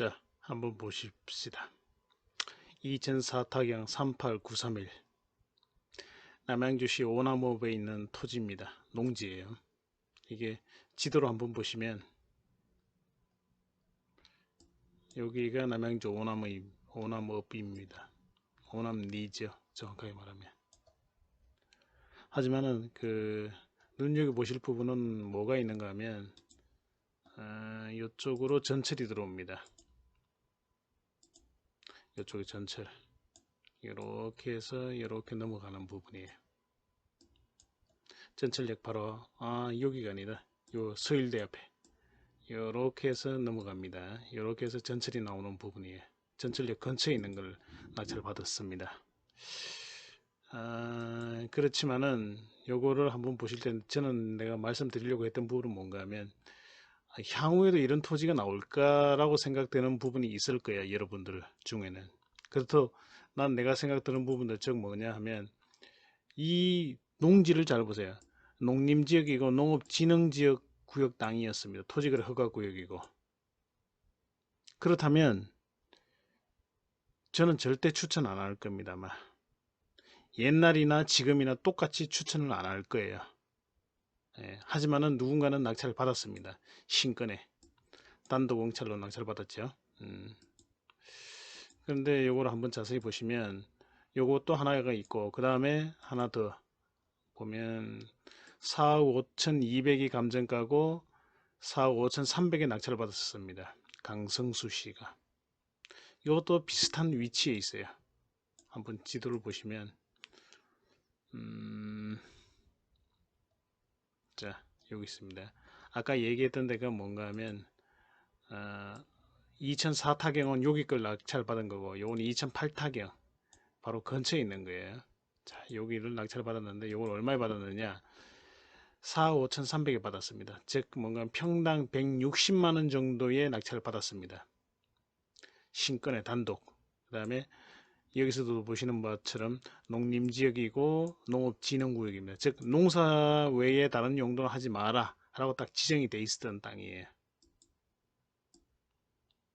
자, 한번 보십시다. 2004 타경 38931 남양주시 오남읍에 있는 토지입니다. 농지예요. 이게 지도로 한번 보시면 여기가 남양주 오남의 오남읍입니다. 오남리죠. 정확하게 말하면. 하지만은 그 눈여겨 보실 부분은 뭐가 있는가 하면 아, 이쪽으로 전철이 들어옵니다. 이쪽에 전철 이렇게 해서 이렇게 넘어가는 부분이에요. 전철역 바로 아 여기가 아니다. 요 서일대 앞에 이렇게 해서 넘어갑니다. 이렇게 해서 전철이 나오는 부분이에요. 전철역 근처에 있는 걸 낙찰 받았습니다. 아, 그렇지만은 요거를 한번 보실 때 저는 내가 말씀드리려고 했던 부분은 뭔가 하면 아, 향후에도 이런 토지가 나올까라고 생각되는 부분이 있을 거야 여러분들 중에는. 그렇도 난 내가 생각드는 부분도 즉 뭐냐 하면 이 농지를 잘 보세요. 농림지역이고 농업진흥지역 구역 땅이었습니다. 토지거래 허가구역이고. 그렇다면 저는 절대 추천 안 할 겁니다만 옛날이나 지금이나 똑같이 추천을 안 할 거예요 예, 하지만은 누군가는 낙찰을 받았습니다. 신건에 단독 공찰로 낙찰 받았죠. 음. 그런데 요거를 한번 자세히 보시면 또 하나가 있고 그 다음에 하나 더 보면 4억 5천2백이 감정가고 4억 5천 3백에 낙찰을 받았습니다. 강성수 씨가 이것도 비슷한 위치에 있어요. 한번 지도를 보시면 음... 자 여기 있습니다. 아까 얘기했던 데가 뭔가 하면 어, 2004 타경은 여기 걸 낙찰 받은 거고 요건 2008 타경. 바로 근처에 있는 거예요. 자 여기를 낙찰 받았는데 요걸 얼마에 받았느냐? 4 5,300에 받았습니다. 즉 뭔가 평당 160만원 정도의 낙찰을 받았습니다. 신권의 단독. 그 다음에 여기서도 보시는 것처럼 농림지역이고 농업진흥구역입니다. 즉 농사 외에 다른 용도는 하지 마라 라고 딱 지정이 돼 있었던 땅이에요.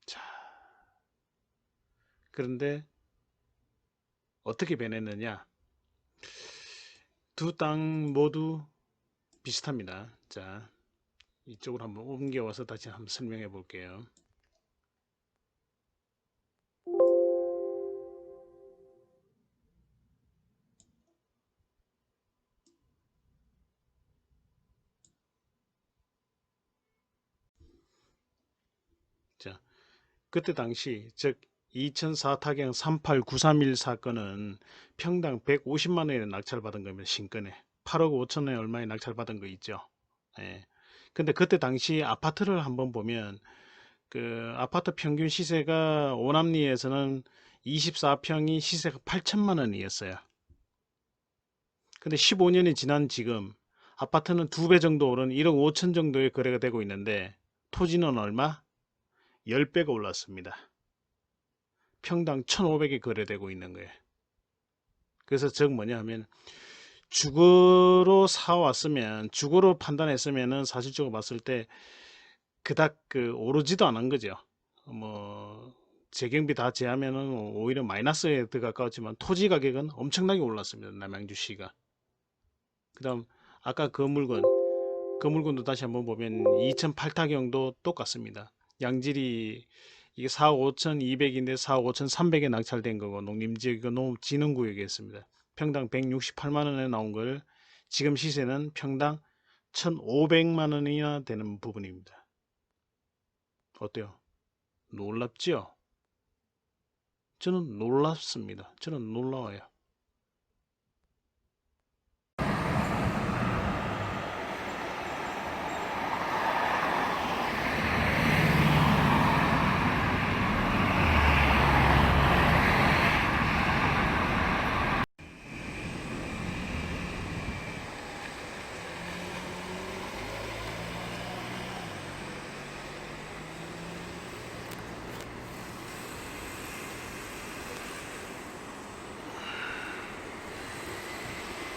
자, 그런데 어떻게 변했느냐 두 땅 모두 비슷합니다. 자, 이쪽으로 한번 옮겨와서 다시 한번 설명해 볼게요. 그때 당시 즉 2004 타경 38931 사건은 평당 150만 원에 낙찰받은 겁니다. 신건에 8억 5천 원에 얼마에 낙찰받은 거 있죠. 예. 근데 그때 당시 아파트를 한번 보면 그 아파트 평균 시세가 오남리에서는 24평이 시세가 8천만 원이었어요. 근데 15년이 지난 지금 아파트는 두 배 정도 오른 1억 5천 정도의 거래가 되고 있는데 토지는 얼마? 10배가 올랐습니다. 평당 1,500이 거래되고 있는 거예요. 그래서 즉 뭐냐 하면 주거로 사왔으면 주거로 판단했으면 은 사실적으로 봤을 때 그닥 그 오르지도 않은 거죠. 뭐 재경비 다 제하면은 오히려 마이너스에 더 가까웠지만 토지 가격은 엄청나게 올랐습니다. 남양주시가. 그 다음 아까 그 물건 그 물건도 다시 한번 보면 2008타경도 똑같습니다. 양질이 이게 4억 5천2백인데 4억 5천 3백에 낙찰된 거고 농림지역이고 농업진흥구역에 있습니다. 평당 168만 원에 나온 걸 지금 시세는 평당 1,500만 원이나 되는 부분입니다. 어때요? 놀랍지요? 저는 놀랍습니다. 저는 놀라워요.